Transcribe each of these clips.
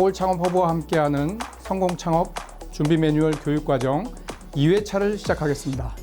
서울 창업 허브와 함께하는 성공 창업 준비 매뉴얼 교육 과정 2회차를 시작하겠습니다.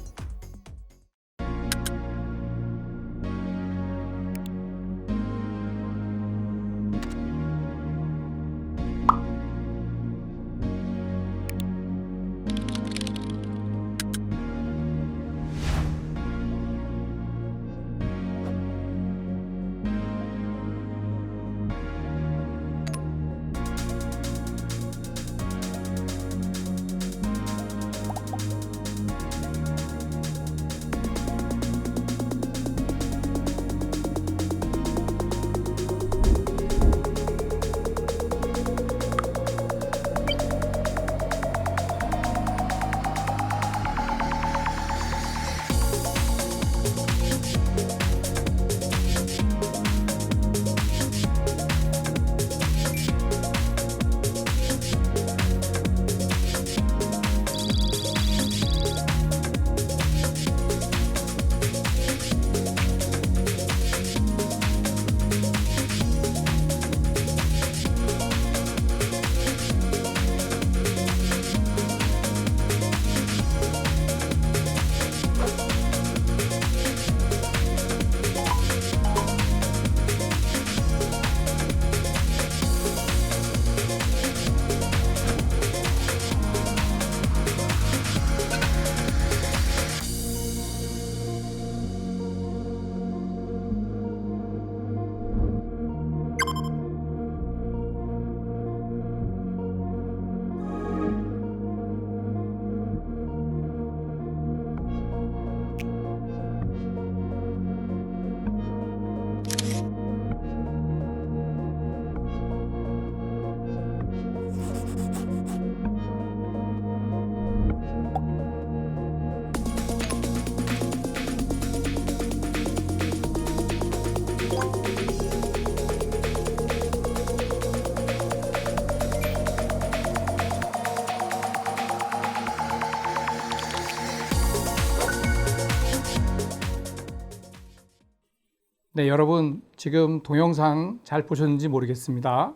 네, 여러분 지금 동영상 잘 보셨는지 모르겠습니다.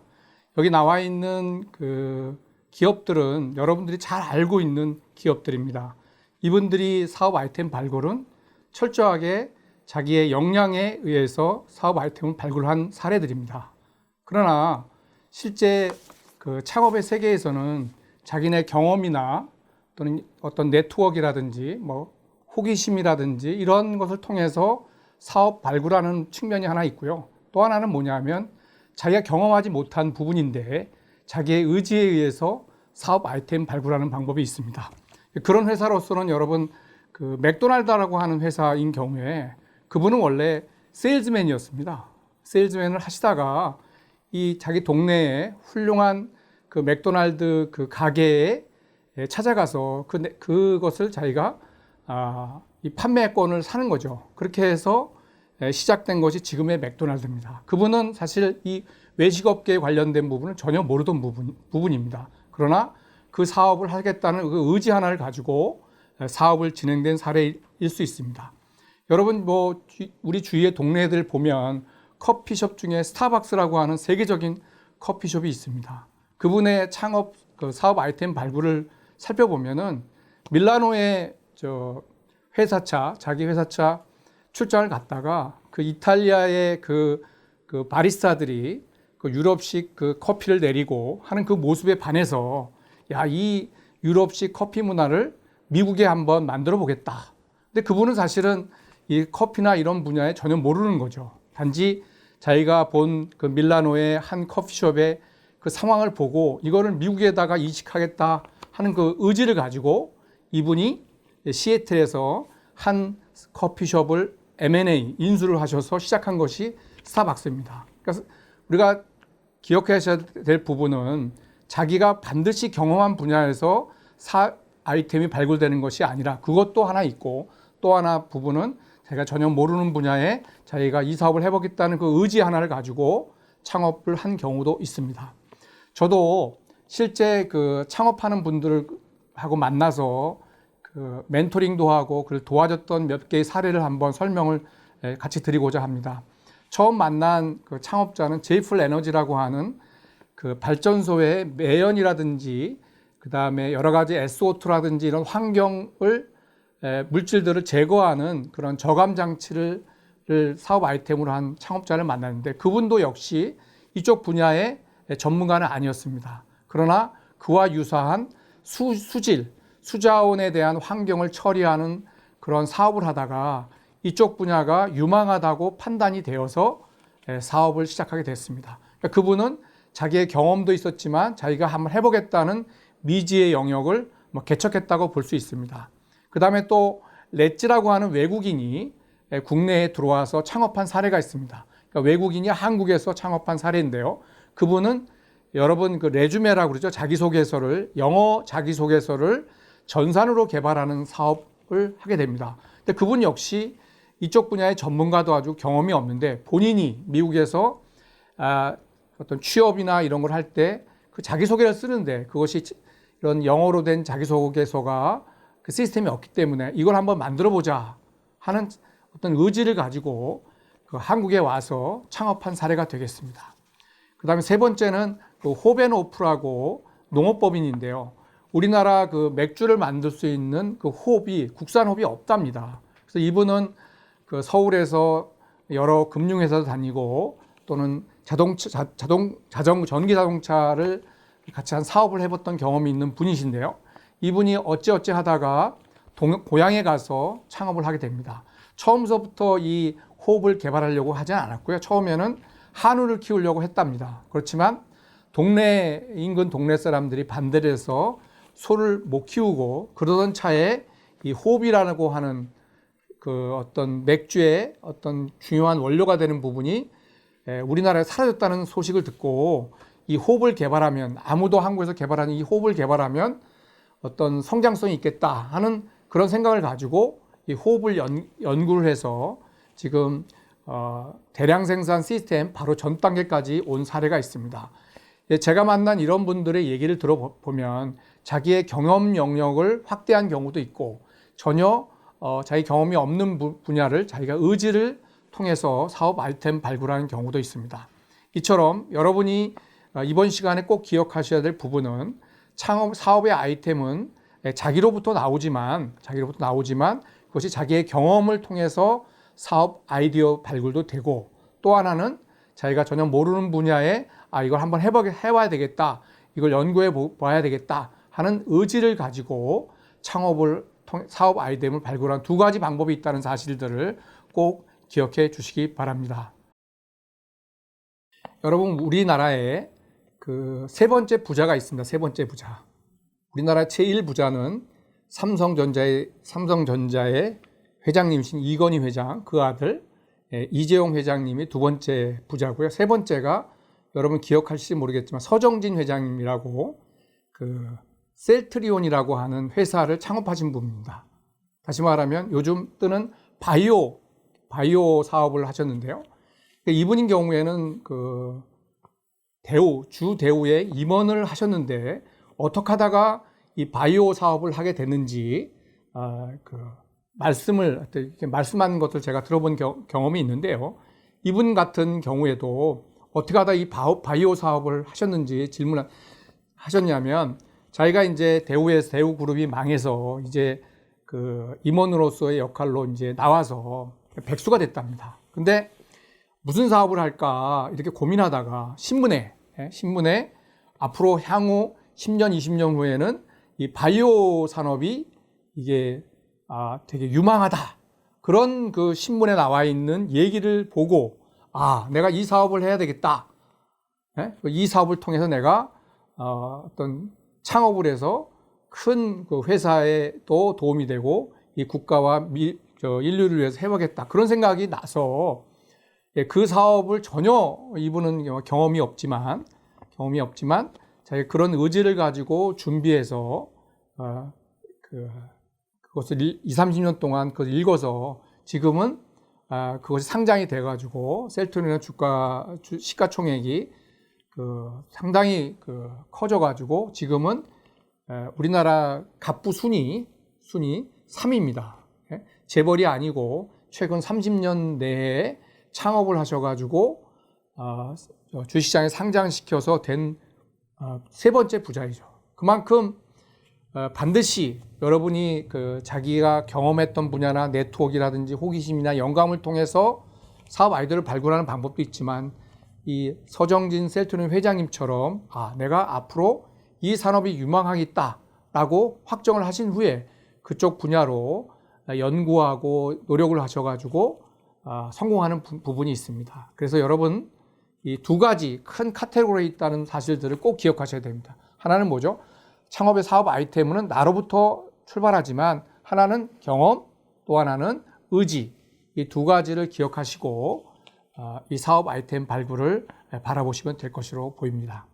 여기 나와 있는 그 기업들은 여러분들이 잘 알고 있는 기업들입니다. 이분들이 사업 아이템 발굴은 철저하게 자기의 역량에 의해서 사업 아이템을 발굴한 사례들입니다. 그러나 실제 그 창업의 세계에서는 자기네 경험이나 또는 어떤 네트워크라든지 뭐 호기심이라든지 이런 것을 통해서 사업 발굴하는 측면이 하나 있고요. 또 하나는 뭐냐면 자기가 경험하지 못한 부분인데 자기의 의지에 의해서 사업 아이템 발굴하는 방법이 있습니다. 그런 회사로서는 여러분 그 맥도날드라고 하는 회사인 경우에 그분은 원래 세일즈맨이었습니다. 세일즈맨을 하시다가 이 자기 동네에 훌륭한 그 맥도날드 그 가게에 찾아가서 그 그것을 자기가 아, 이 판매권을 사는 거죠. 그렇게 해서 시작된 것이 지금의 맥도날드입니다. 그분은 사실 이 외식업계에 관련된 부분을 전혀 모르던 부분, 부분입니다. 그러나 그 사업을 하겠다는 그 의지 하나를 가지고 사업을 진행된 사례일 수 있습니다. 여러분 뭐 우리 주위의 동네들 보면 커피숍 중에 스타벅스라고 하는 세계적인 커피숍이 있습니다. 그분의 창업 그 사업 아이템 발굴을 살펴보면은 밀라노의 저 회사차 자기 회사차 출장을 갔다가 그 이탈리아의 그, 그 바리스타들이 그 유럽식 그 커피를 내리고 하는 그 모습에 반해서 야, 이 유럽식 커피 문화를 미국에 한번 만들어 보겠다. 근데 그분은 사실은 이 커피나 이런 분야에 전혀 모르는 거죠. 단지 자기가 본 그 밀라노의 한 커피숍의 그 상황을 보고 이거를 미국에다가 이식하겠다 하는 그 의지를 가지고 이분이 시애틀에서 한 커피숍을 M&A 인수를 하셔서 시작한 것이 스타벅스입니다. 그래서 우리가 기억하셔야 될 부분은 자기가 반드시 경험한 분야에서 사 아이템이 발굴되는 것이 아니라 그것도 하나 있고 또 하나 부분은 자기가 전혀 모르는 분야에 자기가 이 사업을 해보겠다는 그 의지 하나를 가지고 창업을 한 경우도 있습니다. 저도 실제 그 창업하는 분들하고 만나서 그 멘토링도 하고 그를 도와줬던 몇 개의 사례를 한번 설명을 같이 드리고자 합니다. 처음 만난 그 창업자는 제이풀 에너지라고 하는 그 발전소의 매연이라든지 그 다음에 여러 가지 SO2라든지 이런 환경을 에, 물질들을 제거하는 그런 저감 장치를 를 사업 아이템으로 한 창업자를 만났는데 그분도 역시 이쪽 분야의 전문가는 아니었습니다. 그러나 그와 유사한 수, 수질, 수자원에 대한 환경을 처리하는 그런 사업을 하다가 이쪽 분야가 유망하다고 판단이 되어서 에, 사업을 시작하게 됐습니다. 그러니까 그분은 자기의 경험도 있었지만 자기가 한번 해보겠다는 미지의 영역을 뭐 개척했다고 볼 수 있습니다. 그 다음에 또 렛지라고 하는 외국인이 국내에 들어와서 창업한 사례가 있습니다. 그러니까 외국인이 한국에서 창업한 사례인데요. 그분은 여러분 그 레주메라고 그러죠. 자기소개서를 영어 자기소개서를 전산으로 개발하는 사업을 하게 됩니다. 근데 그분 역시 이쪽 분야의 전문가도 아주 경험이 없는데 본인이 미국에서 아, 어떤 취업이나 이런 걸 할 때 그 자기소개를 쓰는데 그것이 이런 영어로 된 자기소개서가 그 시스템이 없기 때문에 이걸 한번 만들어 보자 하는 어떤 의지를 가지고 그 한국에 와서 창업한 사례가 되겠습니다. 그 다음에 세 번째는 그 호벤오프라고 농업법인인데요. 우리나라 그 맥주를 만들 수 있는 그 호흡이 국산 호흡이 없답니다. 그래서 이분은 그 서울에서 여러 금융회사도 다니고 또는 자동차, 자, 자동, 자전, 전기 자동차를 같이 한 사업을 해봤던 경험이 있는 분이신데요. 이분이 어찌어찌 하다가 동, 고향에 가서 창업을 하게 됩니다. 처음서부터 이 호흡을 개발하려고 하지 않았고요. 처음에는 한우를 키우려고 했답니다. 그렇지만 동네 인근 동네 사람들이 반대를 해서 소를 못 키우고 그러던 차에 이 호흡이라고 하는 그 어떤 맥주의 어떤 중요한 원료가 되는 부분이 우리나라에 사라졌다는 소식을 듣고 이 호흡을 개발하면 아무도 한국에서 개발하는 이 호흡을 개발하면 어떤 성장성이 있겠다 하는 그런 생각을 가지고 이 호흡을 연, 연구를 해서 지금 어, 대량 생산 시스템 바로 전 단계까지 온 사례가 있습니다. 예, 제가 만난 이런 분들의 얘기를 들어보면 자기의 경험 영역을 확대한 경우도 있고 전혀 어, 자기 경험이 없는 분야를 자기가 의지를 통해서 사업 아이템 발굴하는 경우도 있습니다. 이처럼 여러분이 어, 이번 시간에 꼭 기억하셔야 될 부분은 창업 사업의 아이템은 예, 자기로부터 나오지만 자기로부터 나오지만 그것이 자기의 경험을 통해서 사업 아이디어 발굴도 되고 또 하나는 자기가 전혀 모르는 분야에 아 이걸 한번 해봐 해봐야 되겠다 이걸 연구해 봐야 되겠다 하는 의지를 가지고 창업을 통, 사업 아이디어를 발굴한 두 가지 방법이 있다는 사실들을 꼭 기억해 주시기 바랍니다. 여러분 우리나라에 그 세 번째 부자가 있습니다. 세 번째 부자. 우리나라 제일 부자는 삼성전자의 삼성전자의 회장님이신 이건희 회장 그 아들 예, 이재용 회장님이 두 번째 부자고요. 세 번째가 여러분 기억하실지 모르겠지만 서정진 회장님이라고 그 셀트리온이라고 하는 회사를 창업하신 분입니다. 다시 말하면 요즘 뜨는 바이오 바이오 사업을 하셨는데요. 이분인 경우에는 그 대우 주 대우의 임원을 하셨는데 어떻게 하다가 이 바이오 사업을 하게 됐는지 아, 그 말씀을 이렇게 말씀하는 것을 제가 들어본 겨, 경험이 있는데요. 이분 같은 경우에도 어떻게 하다 이 바이오 사업을 하셨는지 질문을 하셨냐면 자기가 이제 대우에서 대우 그룹이 망해서 이제 그 임원으로서의 역할로 이제 나와서 백수가 됐답니다. 근데 무슨 사업을 할까 이렇게 고민하다가 신문에 예, 신문에 앞으로 향후 10년, 20년 후에는 이 바이오 산업이 이게 아, 되게 유망하다. 그런 그 신문에 나와 있는 얘기를 보고 아, 내가 이 사업을 해야 되겠다. 네? 이 사업을 통해서 내가 어, 어떤 창업을 해서 큰 그 회사에 또 도움이 되고 이 국가와 미, 저 인류를 위해서 해보겠다. 그런 생각이 나서 예, 그 사업을 전혀 이분은 경험이 없지만 경험이 없지만 자기 그런 의지를 가지고 준비해서 어, 그, 그것을 2, 30년 동안 그것을 읽어서 지금은 아, 그것이 상장이 돼가지고 셀트리온 주가 주, 시가총액이 그 상당히 그 커져가지고 지금은 에, 우리나라 갑부 순위 순위 3위입니다. 예? 재벌이 아니고 최근 30년 내에 창업을 하셔가지고 어, 주식시장에 상장시켜서 된 어, 세 번째 부자이죠. 그만큼 어, 반드시 여러분이 그 자기가 경험했던 분야나 네트워크라든지 호기심이나 영감을 통해서 사업 아이디어를 발굴하는 방법도 있지만 이 서정진 셀토님 회장님처럼 아 내가 앞으로 이 산업이 유망하겠다라고 확정을 하신 후에 그쪽 분야로 연구하고 노력을 하셔가지고 아, 성공하는 부, 부분이 있습니다. 그래서 여러분 이 두 가지 큰 카테고리에 있다는 사실들을 꼭 기억하셔야 됩니다. 하나는 뭐죠? 창업의 사업 아이템은 나로부터 출발하지만 하나는 경험, 또 하나는 의지. 이 두 가지를 기억하시고 아, 이 사업 아이템 발굴을 바라보시면 될 것으로 보입니다.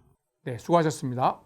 네, 수고하셨습니다.